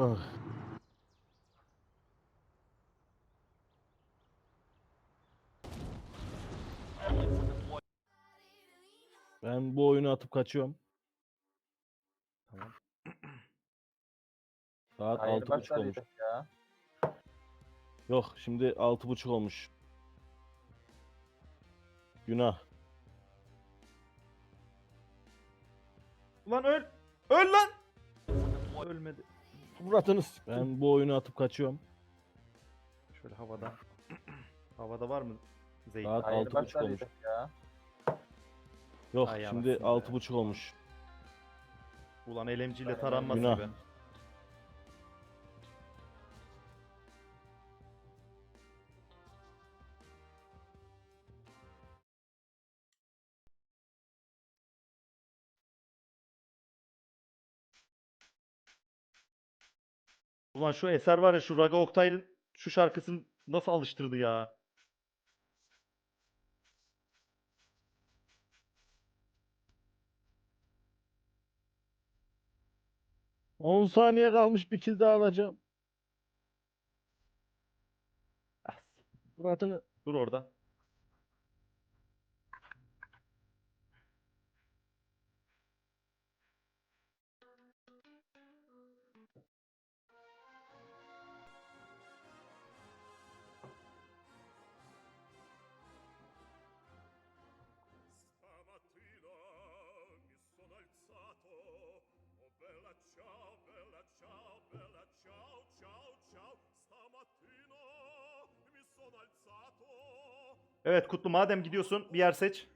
Ah. Ben bu oyunu atıp kaçıyorum. Tamam. Saat Hayır altı buçuk olmuş. ya. Yok şimdi altı buçuk olmuş. Günah. Ulan öl. Öl lan. Ölmedi. Murat'ını s- Ben bu oyunu atıp kaçıyorum. Şöyle havada. havada var mı? Zeytin. Saat Hayır altı buçuk olmuş. ya. Yok Ay şimdi altı buçuk olmuş. Ulan elemciyle Günah. gibi. Ulan şu eser var ya şu Raga Oktay'ın şu şarkısını nasıl alıştırdı ya? On saniye kalmış bir kill daha alacağım. Ah, Murat'ını Dur orada. Evet Kutlu madem gidiyorsun bir yer seç.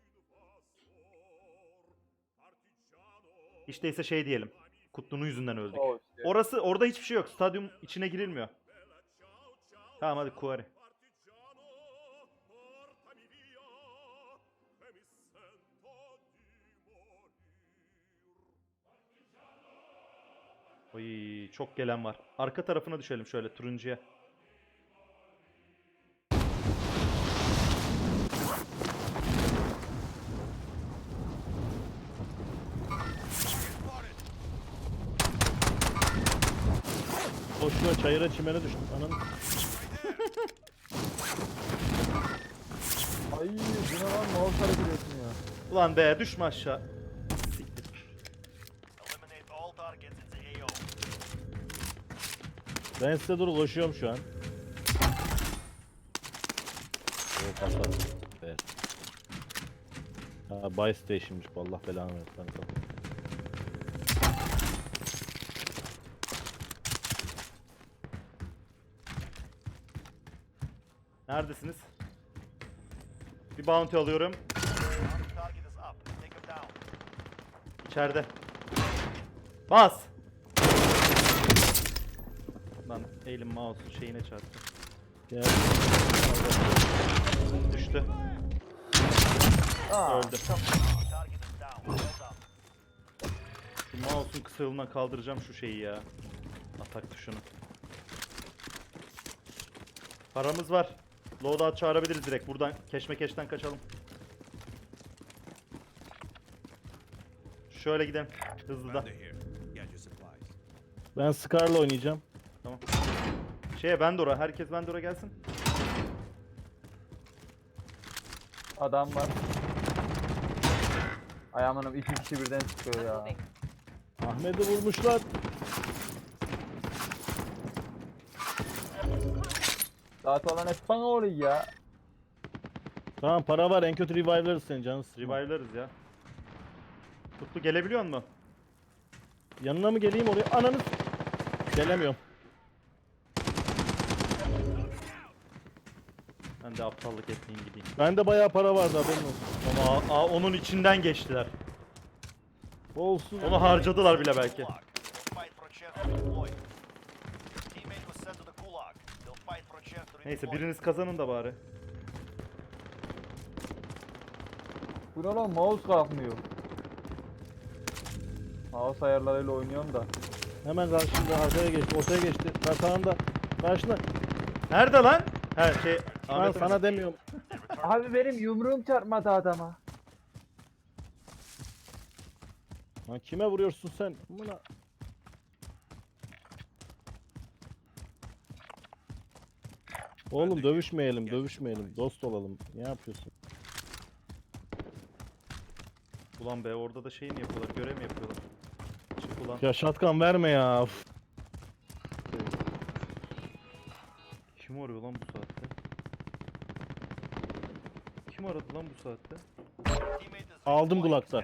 İşte ise şey diyelim. Kutlu'nun yüzünden öldük. İşte. Orası orada hiçbir şey yok. Stadyum içine girilmiyor. Tamam hadi morir. Oy çok gelen var. Arka tarafına düşelim şöyle turuncuya. Boşuna çayıra çimene düştüm. Anam. Ay bu ne lan mouse hareket etmiyor. Ulan be düşme aşağı. Siktir. Ben size dur koşuyorum şu an. O kasa. Ver. Ha buy station'mış bu Allah belanı versin. Neredesiniz? Bir bounty alıyorum. İçeride. Bas. Lan elim mouse şeyine çarptı. Gel. Düştü. Aa, Öldü. Şu mouse'un kısa kaldıracağım şu şeyi ya. Atak tuşunu. Paramız var. Loadout çağırabiliriz direkt. Buradan keşmekeşten kaçalım. Şöyle gidelim. Hızlı da. Ben Scar'la oynayacağım. Tamam. Şeye Vendor'a. Herkes Vendor'a gelsin. adam var. Ay amanım iki kişi birden çıkıyor ya. Ahmet'i vurmuşlar. Zaten olan Espanyol ya. Tamam para var en kötü revive'larız seni canı sıkma. Revive'larız ya. Kutlu gelebiliyor mu? Yanına mı geleyim oraya? Ananı s- Gelemiyorum. Ben de aptallık etmeyeyim gideyim. Bende bayağı para vardı haberin olsun. Ama aa, onun içinden geçtiler. Olsun. Onu harcadılar bile belki. Fight for chance to deploy. Teammate was sent to the Gulag. They'll fight for a chance to Neyse biriniz kazanın da bari. Bu ne lan mouse kalkmıyor. Mouse ayarlarıyla oynuyorum da. Hemen karşında arkaya geçti. Ortaya geçti. Bak sağında. Karşında. Nerede lan? He şey Ben Ahmet sana demiyorum. Abi benim yumruğum çarpmadı adama. Lan kime vuruyorsun sen? Buna. Oğlum dövüşmeyelim, dövüşmeyelim. Dost olalım. Ne yapıyorsun? Ulan be orada da şey mi yapıyorlar? Görev mi yapıyorlar? Çık ulan. Ya şatkan verme ya. Uf. Kim arıyor lan bu saatte? Kim aradı lan bu saatte? Aldım kulakta.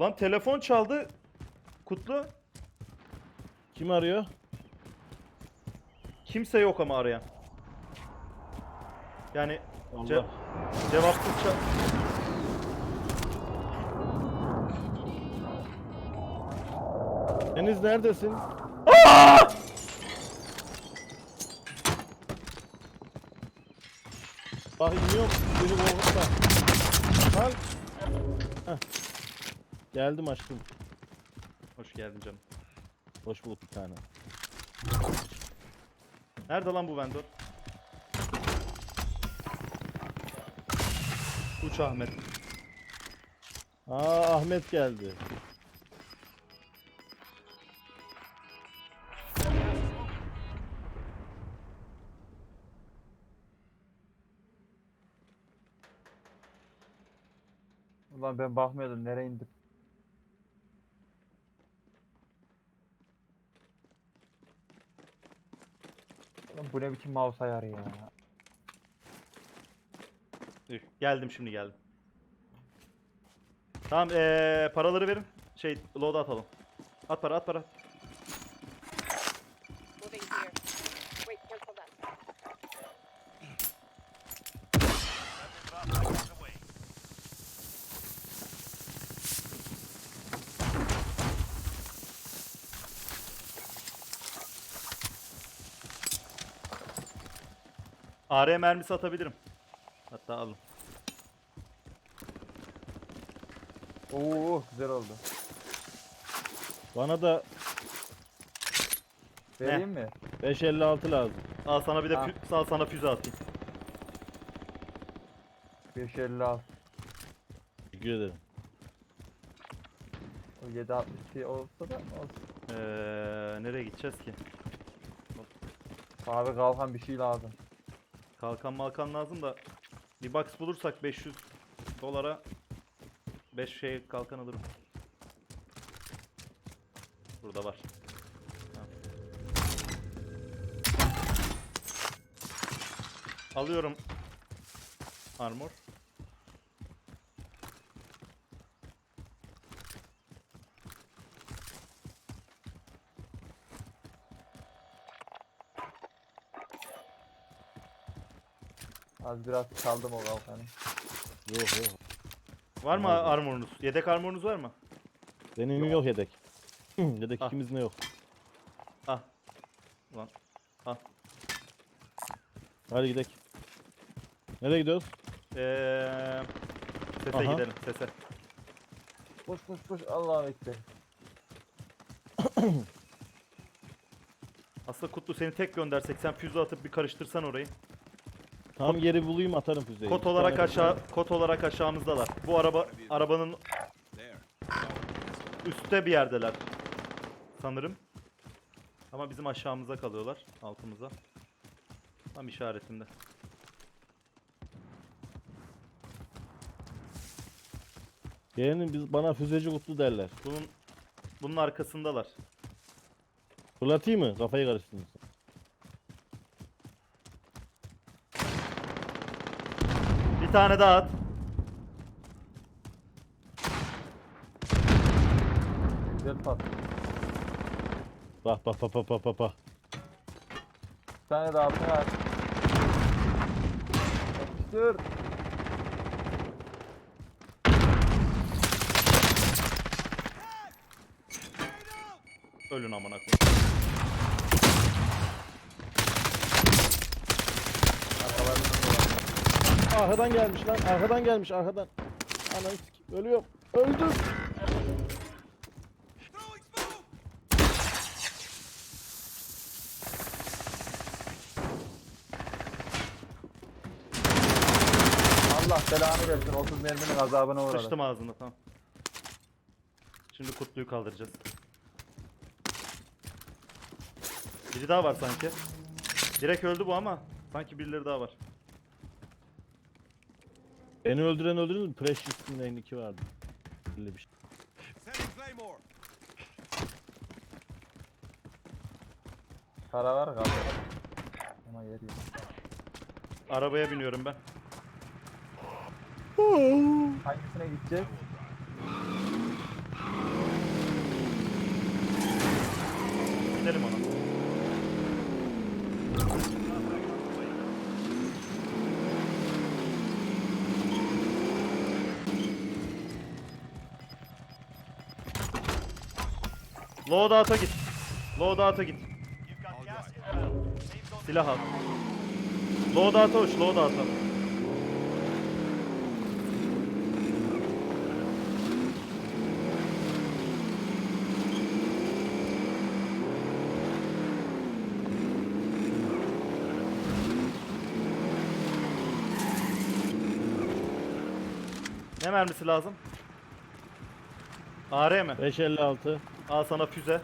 Lan telefon çaldı. Kutlu. Kim arıyor? Kimse yok ama arayan. Yani ce- Allah. cevapsız çal... Deniz neredesin? Bak iniyorum. Beni korkutma. Lan. Heh. Geldim açtım. Hoş geldin canım. Hoş bulduk bir tane. Nerede lan bu vendor? Uç Ahmet. Aa Ahmet geldi. Ulan ben bakmıyordum nereye indim. Bu ne biçim mouse ayarı ya. Üh, Geldim şimdi geldim. Tamam ee, paraları verin. Şey load atalım. At para at para. AR mermisi atabilirim. Hatta alın. Oo güzel oldu. Bana da Vereyim mi? 556 lazım. Al sana bir de Ha. fü- al sana füze atayım. 550 al. Teşekkür ederim. O 762 olsa da olsun. Ee, nereye gideceğiz ki? Abi kalkan bir şey lazım. Kalkan malkan lazım da bir box bulursak 500 dolara 5 şey kalkan alırım. Burada var. Alıyorum armor. Az biraz çaldım o kalkanı. Yok yok. Var mı Aldım. armorunuz? Yedek armorunuz var mı? Benim yok yedek. yedek Ah. ikimizin de yok. Ah. Ulan. Ah. Hadi gidelim. Nereye gidiyoruz? Ee, sese Aha. gidelim sese. Koş koş koş Allah'a ekber. Aslında Kutlu seni tek göndersek sen füze atıp bir karıştırsan orayı. Tam yeri bulayım atarım füzeyi. Kot Bir olarak tane aşağı kot olarak aşağımızdalar. Bu araba arabanın üstte bir yerdeler. Sanırım. Ama bizim aşağımıza kalıyorlar, altımıza. Tam işaretinde. Yeğenim biz bana füzeci kutlu derler. Bunun bunun arkasındalar. Fırlatayım mı? Kafayı karıştırdın. sen. Bir tane daha at. Güzel pas. Bak bak bak bak bak bak bak. Bir tane daha altına at. Yapıştır. Ölün amına koyayım. Arkadan gelmiş lan. Arkadan gelmiş arkadan. Ananı sikeyim. Ölüyorum. Öldüm. Allah belanı versin 30 merminin azabına uğradı. Sıçtım ağzına tamam. Şimdi Kutlu'yu kaldıracağız. Biri daha var sanki. Direkt öldü bu ama sanki birileri daha var. Beni öldüren öldürdünüz mü? Precious Lane 2 vardı. Öyle bir şey. Para var galiba. Ama yer yok. Arabaya biniyorum ben. Hangisine gideceğiz? Gidelim ona. Loadout'a git. Loadout'a git. Silah al. Loadout'a uç, loadout'a. Ne mermisi lazım? AR mi? 556. Al sana füze.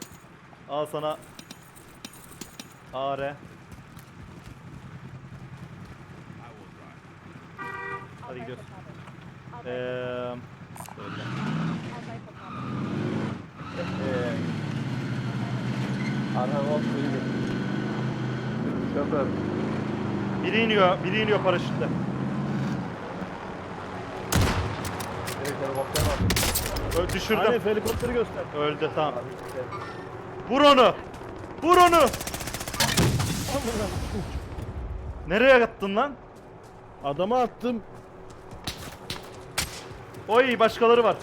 Al sana AR. Hadi gidiyoruz. Eee söyle. Eee. Kol suyu. Şoför. Biri iniyor, biri iniyor paraşütle. Direkt helikopter var. Ö- düşürdüm. Hani helikopteri göster. Öldü tamam. Vur onu. Vur onu. Nereye attın lan? Adamı attım. Oy başkaları var.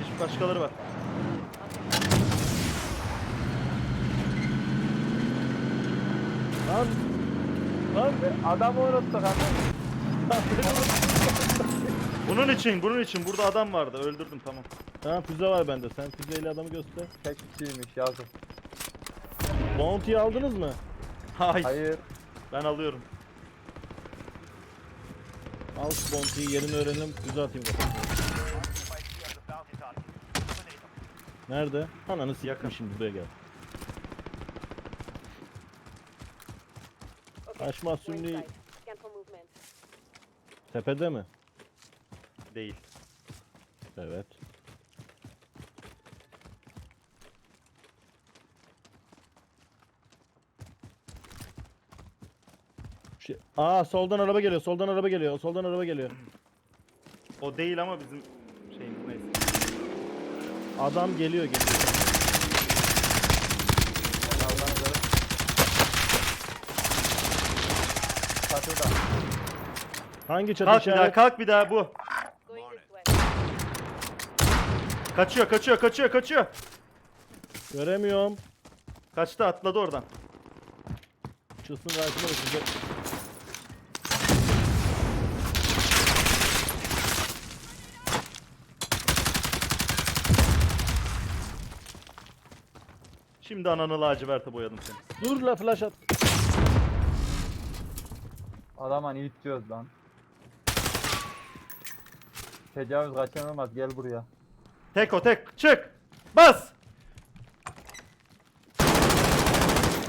Hiç başkaları var. Lan. Lan. Adamı unuttuk abi. Bunun için, bunun için. Burada adam vardı. Öldürdüm tamam. Ha füze var bende. Sen füzeyle adamı göster. Tek kişiymiş yazık. Bounty'yi aldınız mı? Hayır. Hayır. Ben alıyorum. Al şu bounty'yi yerini öğrenelim. Füze atayım kafasına. Nerede? Ananı Yakın. şimdi buraya gel. For movement. Tepede mi? Değil. Evet. Şey, aa soldan araba geliyor. Soldan araba geliyor. Soldan araba geliyor. O değil ama bizim şeyimiz neyse. Adam geliyor geliyor. Çatıda. Hangi çatı Kalk bir daha, işaret? kalk bir daha bu. Kaçıyor, kaçıyor, kaçıyor, kaçıyor. Göremiyorum. Kaçtı, atladı oradan. Çıksın karşıma size. Şimdi ananı laciverte boyadım seni. Dur la flash at. Adama ne itiyoruz lan? Tecavüz kaçınılmaz gel buraya. Tek o tek, çık. Bas.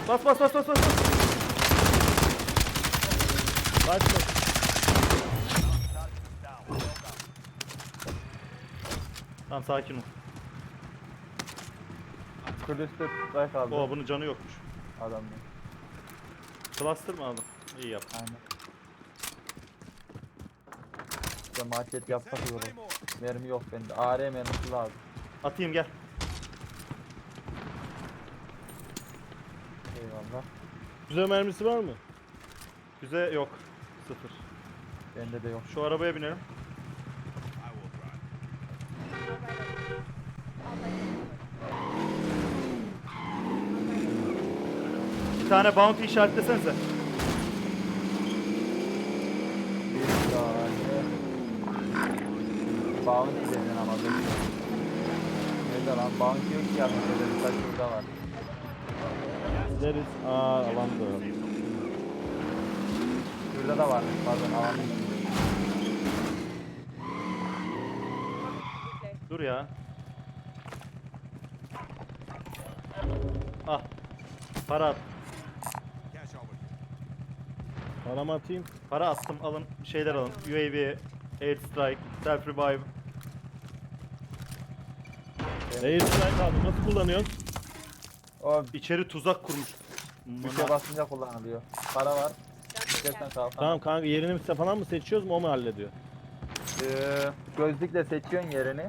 Bas bas bas bas bas. bas. Kaçma. Tamam sakin ol. Külüstür strike aldı Oo bunun canı yokmuş. adamdan. Cluster mı aldın? İyi yap. Aynen. İşte market yapsak iyi olur. Mermi yok bende. AR mermisi lazım. Atayım gel. Eyvallah. Füze mermisi var mı? Füze yok. Sıfır. Bende de yok. Şu arabaya binelim. Bir tane bounty işaretlesenize. Bir tane. Bounty dedin ama dur. Nerede lan? Bounty yok ki yanlış dedim. Kaç burada var. Gideriz. Aa alan da. Şurada da var. Pardon. Okay. Dur ya. Ah. Para at. Paramı atayım. Para attım alın şeyler alın. UAV, Air Strike, Self Revive. Air strike aldım. Nasıl kullanıyorsun? O İçeri tuzak kurmuş. bir şey basınca kullanılıyor. Para var. İstersen kalkan. Tamam kanka yerini mi- falan mı seçiyoruz mu o mu hallediyor? Ee, gözlükle seçiyorsun yerini.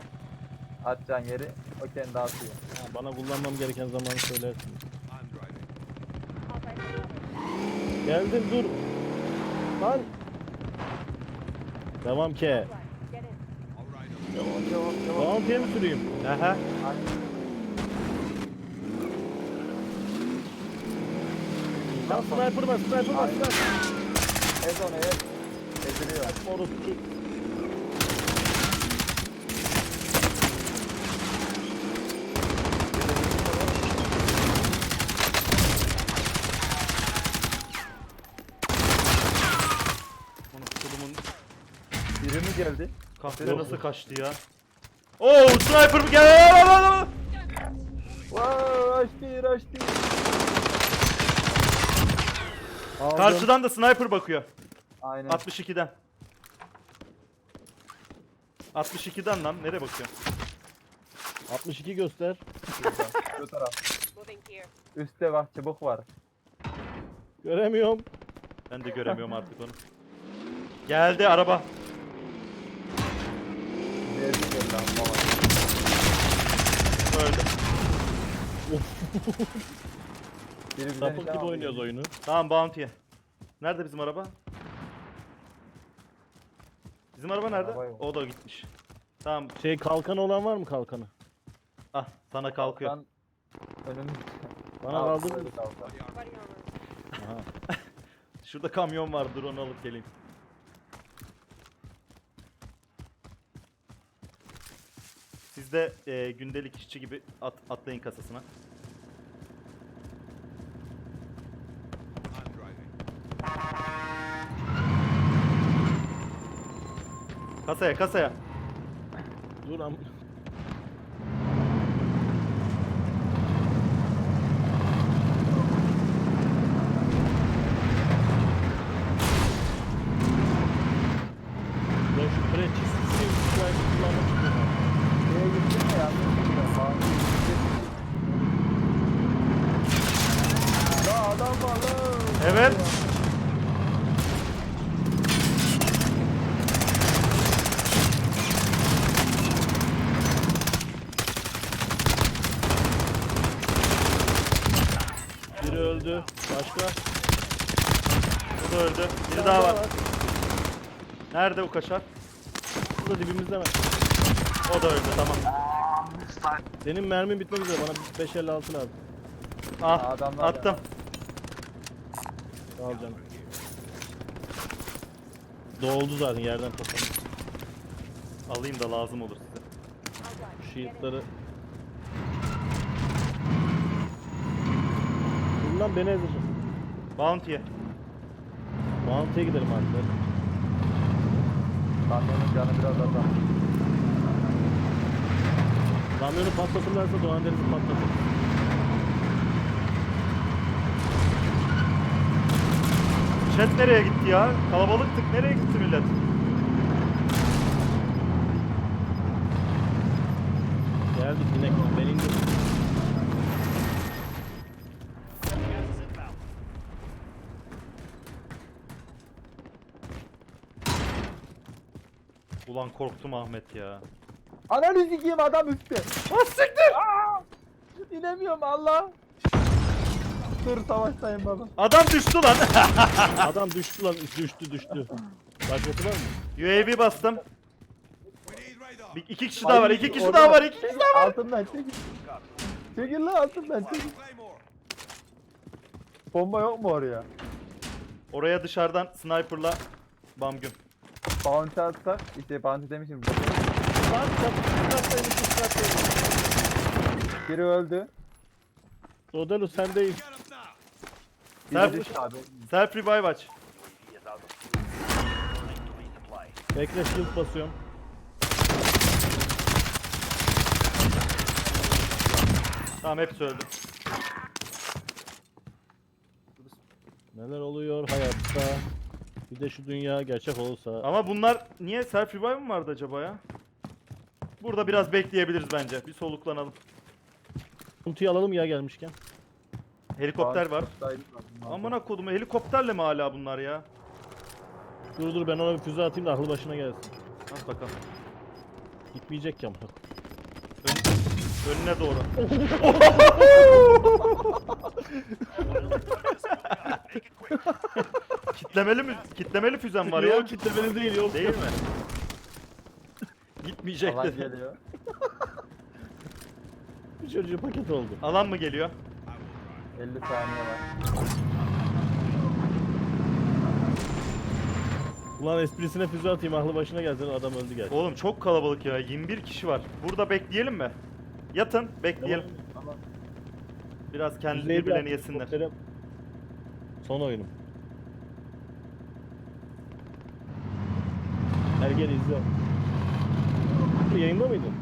Atacağın yeri. O kendi atıyor. Ha, bana kullanmam gereken zamanı söylersin. Geldim dur. Lan. Devam ke. İn. Yavaş yavaş yavaş. Bounty'ye mi süreyim? Aha. Lan sniper var sniper var Aynen. sniper. Ez onu ez. Eziliyor. Onu kulumun Biri mi geldi? Kahve nasıl kaçtı ya? Oo sniper mı gel? Wow, açtı, açtı. Aldım. Karşıdan da sniper bakıyor. Aynen. 62'den. 62'den lan nereye bakıyor? 62 göster. Şu taraf. Üstte bak çubuk var. Göremiyorum. Ben de göremiyorum artık onu. Geldi araba. Geldi geldi ama. Öldü. Biri bize Sapık gibi oynuyoruz oyunu. Tamam Bounty'ye. Nerede bizim araba? Bizim araba nerede? Araba yok. O da gitmiş. Tamam. Şey kalkanı olan var mı kalkanı? Ah sana kalkıyor. Kalkan Önümüzde. Bana Al, kaldırır böyle mısın? kalkan. Body armor. Aha. Şurada kamyon var. Dur onu alıp geleyim. Siz de e, gündelik işçi gibi at, atlayın kasasına. Kasaya kasaya. Dur am. Ya şu preçiz strike kullanmak istiyorum. Şeye gittin mi ya? Falan. Ya adam var lan. Evet. Biri öldü. Başka? Bu da daha var. Nerede o kaşar? Burada dibimizde mi? O da öldü tamam. Senin mermin bitmek üzere bana 556 lazım. Ah Adamlar attım. Sağ ol canım. Doğuldu zaten yerden topladım. Alayım da lazım olur size. Şu shield'ları. Bundan beni ezecek. Bounty'ye. Bounty'ye gidelim artık. Kamyonun canı biraz azal. Kamyonu patlatırlarsa Doğan Deniz'i patlatır. Chat nereye gitti ya? Kalabalıktık. Nereye gitti millet? Geldik yine ben indim. Ulan korktum Ahmet ya. Ananı sikeyim adam üstte. Ah siktir! İnemiyorum Allah. Dur savaştayım baba. Adam düştü lan. Adam düştü lan düştü düştü. Başkası var mı? UAV bastım. Bir, iki kişi daha var. iki kişi daha var. iki kişi daha var. Altından çekil. Çekil lan altından çekil. Bomba yok mu oraya? Oraya dışarıdan sniperla bam güm. Bounty atsak, işte bounty demişim. Lan çatıdaymış çatıdaymış. Biri öldü. Dodelu sendeyiz. Biri Self- düştü abi. Self revive aç. Bekle shield basıyorum. Tamam hepsi öldü. Neler oluyor hayatta? Bir de şu dünya gerçek olursa. Ama bunlar niye self revive mi vardı acaba ya? Burada biraz bekleyebiliriz bence. Bir soluklanalım. Puntuyu alalım ya gelmişken. Helikopter var. Amına kodumu helikopterle mi hala bunlar ya? Dur dur ben ona bir füze atayım da aklı başına gelsin. At bakalım. Gitmeyecek ya. amına. Ön- önüne doğru. kitlemeli mi? Kitlemeli füzem var ya. Yok kitlemeli değil yok. Değil mi? Gitmeyecek Alan dedi. geliyor. Bir çocuğu paket oldu. Alan mı geliyor? 50 saniye var. Ulan esprisine füze atayım aklı başına gelsin adam öldü gel. Oğlum çok kalabalık ya. 21 kişi var. Burada bekleyelim mi? Yatın, bekleyelim. Biraz kendi bir birbirlerini yesinler. helikoptere. Son oyunum. Gel gel izle. Bu Yayında mıydın?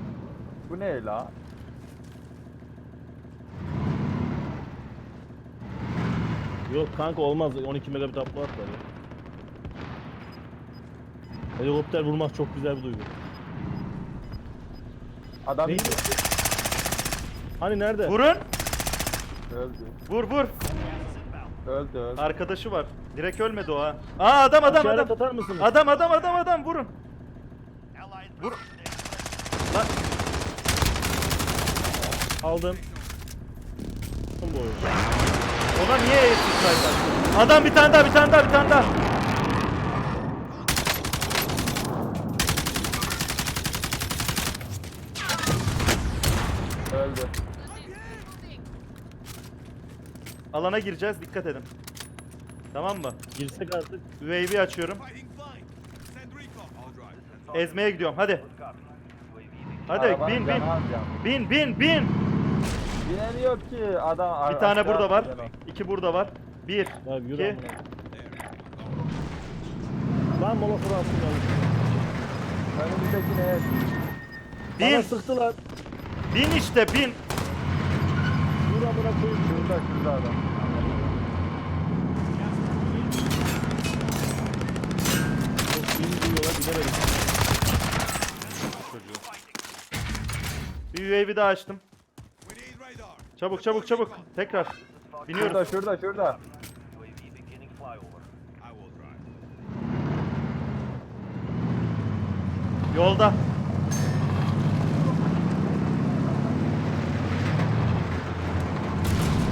Bu ne la? Yok kanka olmaz 12 megabit upload var ya. Helikopter vurmak çok güzel bir duygu. Adam Neydi? Hani nerede? Vurun! öldü. Vur vur! Öldü öldü. Arkadaşı var. Direkt ölmedi o ha. Aa adam adam İşaret adam. atar mısınız? Adam adam adam adam vurun. Vur. Lan Aldım. Bu oyun. ona niye eğitim? Adam bir tane daha bir tane daha bir tane daha. Öldü. Alana gireceğiz dikkat edin. Tamam mı? Girsek artık. UAV açıyorum. Ezmeye gidiyorum hadi. Hadi Arabanın bin bin. canı az ya. Bin bin bin. Binemiyor ki adam. Bir tane aşağı burada var. atıyor. iki burada var. Bir. Ya yürü İki. amına. Lan molotov attım ya. Önümüzdeki ne? Bana Bin. sıktılar. Bin işte bin. Dur amına koyayım. Şurada şurada adam. Diyorlar bilemedim. Bir UAV daha açtım. Çabuk çabuk çabuk. Tekrar. Şurada Biniyoruz. şurada şurada. Yolda.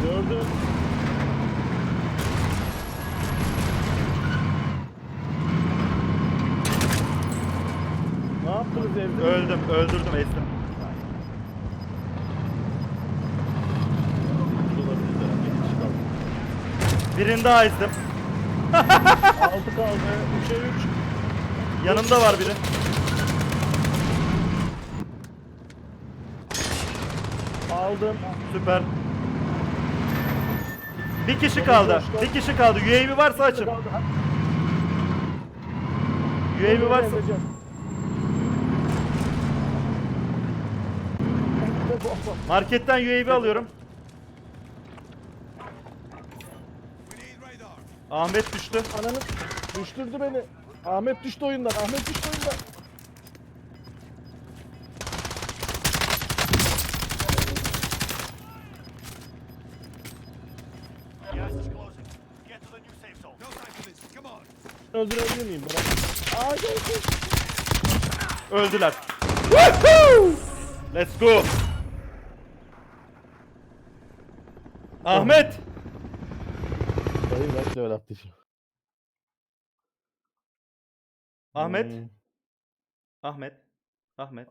Gördüm. Evde? Öldüm. Öldürdüm kaldı. Birini daha ezdim. Altı kaldı. 3'e 3. Yanımda var biri. Aldım. Süper. Bir kişi kaldı. Bir kişi kaldı. UAV varsa açın. UAV varsa. Marketten UAV alıyorum. Ahmet düştü. Ananı düşürdü beni. Ahmet düştü oyundan. Ahmet düştü oyundan. Öldürebilir miyim? Bırak. Aa. Öldüler. Woohoo! Let's go. Ahmet. Dayı kaç level attı şimdi? Ahmet. Hmm. Ahmet. Ahmet.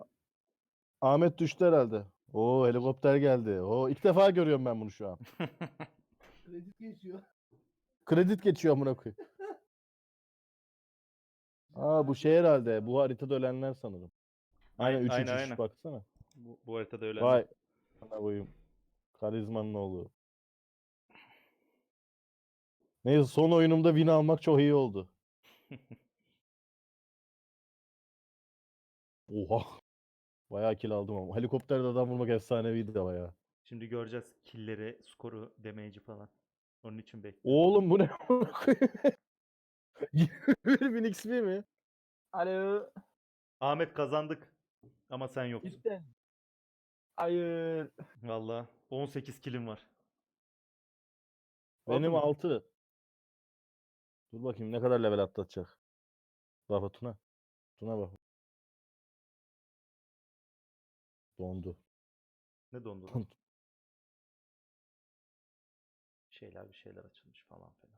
Ahmet düştü herhalde. Oo helikopter geldi. Oo ilk defa görüyorum ben bunu şu an. Kredi geçiyor. Kredi geçiyor amına koyayım. Aa bu şey herhalde. Bu haritada ölenler sanırım. Aynen 3 3 aynen, 3 aynen. baksana. Bu, bu haritada öyle. Vay. Ana koyayım. Karizmanın oğlu. Neyse son oyunumda win almak çok iyi oldu. Oha. Bayağı kill aldım ama. Helikopterde adam vurmak efsaneviydi ama ya. Şimdi göreceğiz killeri, skoru, damage'i falan. Onun için bekle. Oğlum bu ne? 1000 XP mi? Alo. Ahmet kazandık. Ama sen yoksun. Cidden. Hayır. Valla 18 kilim var. Benim Oldu mu? 6. Dur bakayım ne kadar level atlatacak. Bak Tuna. Tuna bak. Dondu. Ne dondu lan? Bir şeyler bir şeyler açılmış falan filan.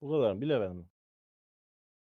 Bu kadar mı? Bir level mi?